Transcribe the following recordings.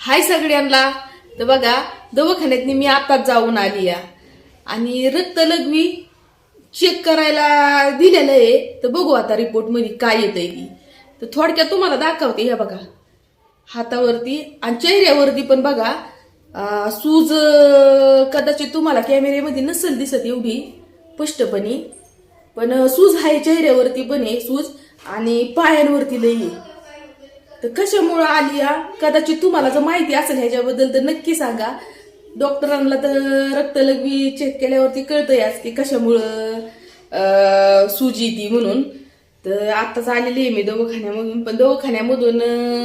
हाय सगळ्यांना. तर बघा दवाखान्यात मी आताच जाऊन आली या. आणि रक्त लघवी चेक करायला दिलेलं आहे. तर बघू आता रिपोर्टमध्ये काय आहे की तर थोडक्यात तुम्हाला दाखवते या बघा. हातावरती आणि चेहऱ्यावरती पण बघा सूज कदाचित तुम्हाला कॅमेऱ्यामध्ये नसेल दिसत एवढी स्पष्टपणे. पण सूज आहे चेहऱ्यावरती पण आहे सूज आणि पायांवरती लई आहे तर कशामुळं आली या? कदाचित तुम्हाला जर माहिती असेल ह्याच्याबद्दल तर नक्की सांगा. डॉक्टरांना तर रक्तलघवी चेक केल्यावरती कळतं याच की कशामुळं सुजी ती म्हणून. तर आताच आलेली आहे मी दवाखान्यामधून पण दवाखान्यामधून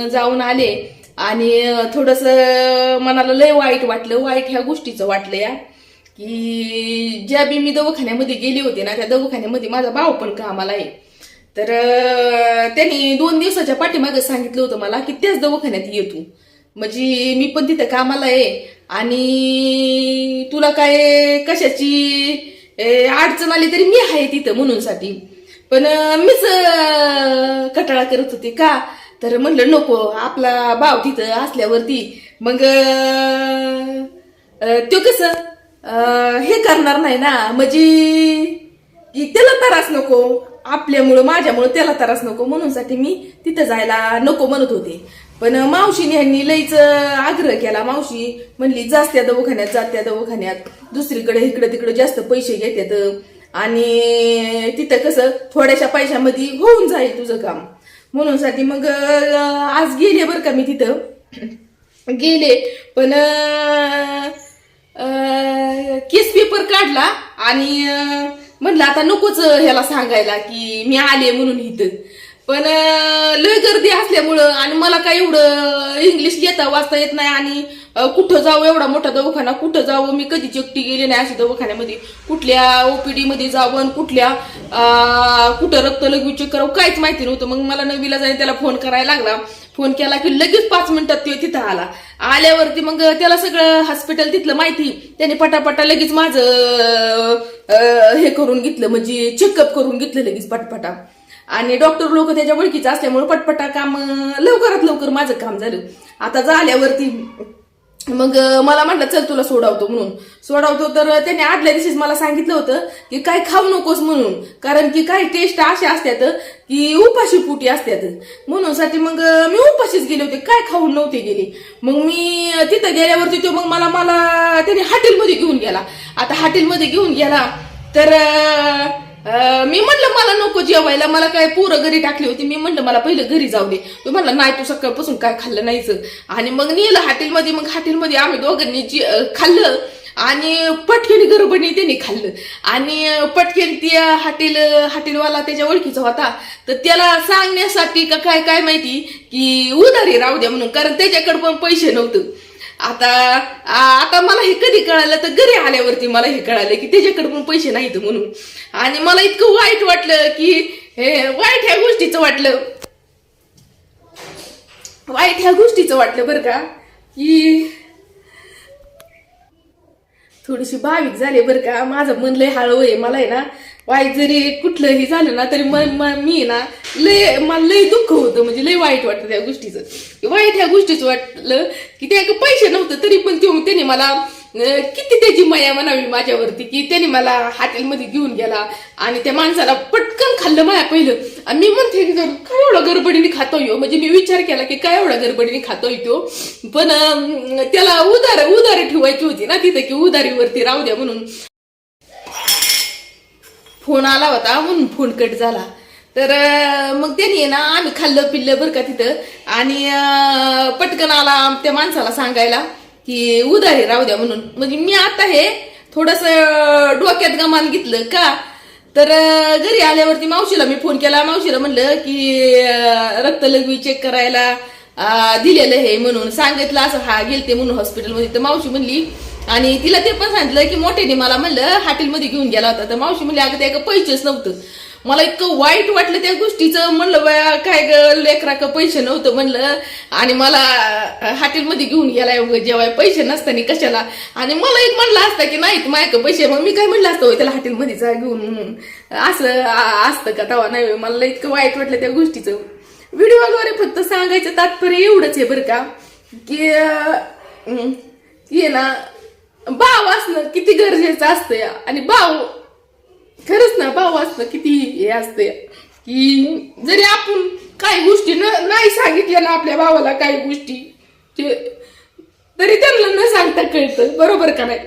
जाऊन आले. आणि थोडस मनाला लय वाईट वाटलं. वाईट ह्या गोष्टीचं वाटलं या. की ज्या बी मी दवाखान्यामध्ये गेले होते ना त्या दवाखान्यामध्ये माझा भाव पण कामाला आहे. तर त्यांनी दोन दिवसाच्या पाठीमागे सांगितलं होतं मला की त्याच दवाखान्यात येतो म्हणजे मी पण तिथे कामाला आहे आणि तुला काय कशाची अडचण आली तरी मी आहे तिथं म्हणून साठी. पण मीच कटाळा करत होते का? तर म्हणलं नको आपला भाव तिथं असल्यावरती. मग तो कसं हे करणार नाही ना. म्हणजे त्याला त्रास नको. आपल्यामुळं माझ्यामुळं त्याला त्रास नको. म्हणूनसाठी मी तिथं जायला नको म्हणत होते. पण मावशीने ह्यांनी लईच आग्रह केला. मावशी म्हणली जास्त त्या दवाखान्यात जात त्या दवाखान्यात. दुसरीकडे इकडे तिकडे जास्त पैसे घेतात आणि तिथं कसं थोड्याशा पैशामध्ये होऊन जाईल तुझं काम. म्हणूनसाठी मग आज गेले बरं का मी तिथं. गेले पण केस पेपर काढला आणि म्हणलं आता नकोच ह्याला सांगायला की मी आले म्हणून इथं. पण लय गर्दी असल्यामुळं आणि मला काय एवढं इंग्लिश लिहिता वाचता येत नाही आणि कुठं जावं एवढा मोठा दवाखाना कुठं जावं मी कधीच एकटी गेले नाही अशी दवाखान्यामध्ये. कुठल्या ओपीडी मध्ये जावं आणि कुठल्या कुठं रक्त लघवी चेक करावं काहीच माहिती नव्हतं. मग मला नवीला जाईन त्याला फोन करायला लागला. फोन केला की लगेच पाच मिनिटात तो तिथं आला. आल्यावरती मग त्याला सगळं हॉस्पिटल तिथलं माहिती. त्याने पटापटा लगेच माझं हे करून घेतलं म्हणजे चेकअप करून घेतलं लगेच पटपटा. आणि डॉक्टर लोक त्याच्या ओळखीचं असल्यामुळे पटपटा काम लवकरात लवकर माझं काम झालं. आता झाल्यावरती मग मला म्हटलं चल तुला सोडावतो म्हणून. सोडावतो तर त्याने आदल्या दिवशीच मला सांगितलं होतं की काय खाऊ नकोस म्हणून. कारण की काही टेस्ट अशा असतात की उपाशी पोटी असतात म्हणून साठी मग मी उपाशीच गेले होते. काय खाऊन नव्हते गेले. मग मी तिथं गेल्यावरती तो मग मला मला त्याने हॉटेलमध्ये घेऊन गेला. आता हॉटेलमध्ये घेऊन गेला तर मी म्हटलं मला नको जेवायला मला काय पोरं घरी टाकली होती. मी म्हटलं मला पहिलं घरी जाऊ दे. तो म्हणला नाही तू सकाळपासून काय खाल्लं नाहीच आणि मग नेलं हॉटेलमध्ये मग हॉटेलमध्ये आम्ही दोघांनी जे खाल्लं आणि पटकेनी गडबडीने त्यांनी खाल्लं. आणि पटकेन ती हॉटेल हॉटेलवाला त्याच्या ओळखीचा होता. तर त्याला सांगण्यासाठी का काय काय माहिती की उधारी राहू द्या म्हणून कारण त्याच्याकडे पण पैसे नव्हतं. आता आता मला हे कधी कळालं तर घरी आल्यावरती मला हे कळालं की त्याच्याकडे पण पैसे नाहीत म्हणून. आणि मला इतकं वाईट वाटलं की हे वाईट ह्या गोष्टीचं वाटलं. वाईट ह्या गोष्टीचं वाटलं बरं का की थोडीशी भाविक झाले बरं का. माझं मन लय हळू आहे. मला आहे ना वाईट जरी कुठलंही झालं ना तरी मी ना लय मला लय दुःख होतं म्हणजे लय वाईट वाटतं त्या गोष्टीचं. वाईट ह्या गोष्टीचं वाटलं की त्या पैसे नव्हतं तरी पण त्यो त्याने मला किती त्याची माया म्हणावी माझ्यावरती की त्याने मला हॉटेलमध्ये घेऊन गेला आणि त्या माणसाला पटकन खाल्लं माया पहिलं. आणि मी म्हणते की जर काय एवढा गडबडीने खातोय हो? म्हणजे मी विचार केला की काय एवढा गडबडीने खातोय तो पण त्याला उदार उधारी ठेवायची होती ना तिथे की उदारीवरती राहू द्या म्हणून. फोन आला होता म्हणून फोन कट झाला. तर मग त्यांनी आहे ना आम्ही खाल्लं पिल्लं बरं का तिथं. आणि पटकन आला त्या माणसाला सांगायला की उधारी राहू द्या म्हणून. म्हणजे मी आता हे थोडस डोक्यात गमान घेतलं का? तर घरी आल्यावरती मावशीला मी फोन केला. मावशीला म्हणलं की रक्त रक्तलघवी चेक करायला दिलेलं हे म्हणून. सांगितलं असं हा गेलते म्हणून हॉस्पिटलमध्ये तर मावशी म्हणली आणि तिला ते पण सांगितलं की मोठ्याने मला म्हणलं हॉटेलमध्ये घेऊन गेला होता. तर मावशी म्हणली अगं त्या पैसेच नव्हतं. मला इतकं वाईट वाटलं त्या गोष्टीचं. म्हणलं बया काय ग लेकरा का पैसे नव्हतं? म्हणलं. आणि मला हॉटेलमध्ये घेऊन गेलाय जेव्हा जेवाय पैसे नसताना कशाला. आणि मला एक म्हणलं असतं की नाही मायक पैसे? मग मी काय म्हणलं असतं होय त्याला हॉटेलमध्ये जा घेऊन. म्हणून. असं असतं का तवा? नाही मला इतकं वाईट वाटलं त्या गोष्टीचं. व्हिडिओद्वारे फक्त सांगायचं तात्पर्य एवढंच आहे बरं का की ये ना भाव असणं किती गरजेचं असतं या आणि भाव खरंच ना भाव असणं किती हे असतं की जरी आपण काही गोष्टी न नाही सांगितल्या ना आपल्या भावाला काही गोष्टी ते- तरी त्यांना न सांगता कळतं. बरोबर का नाही?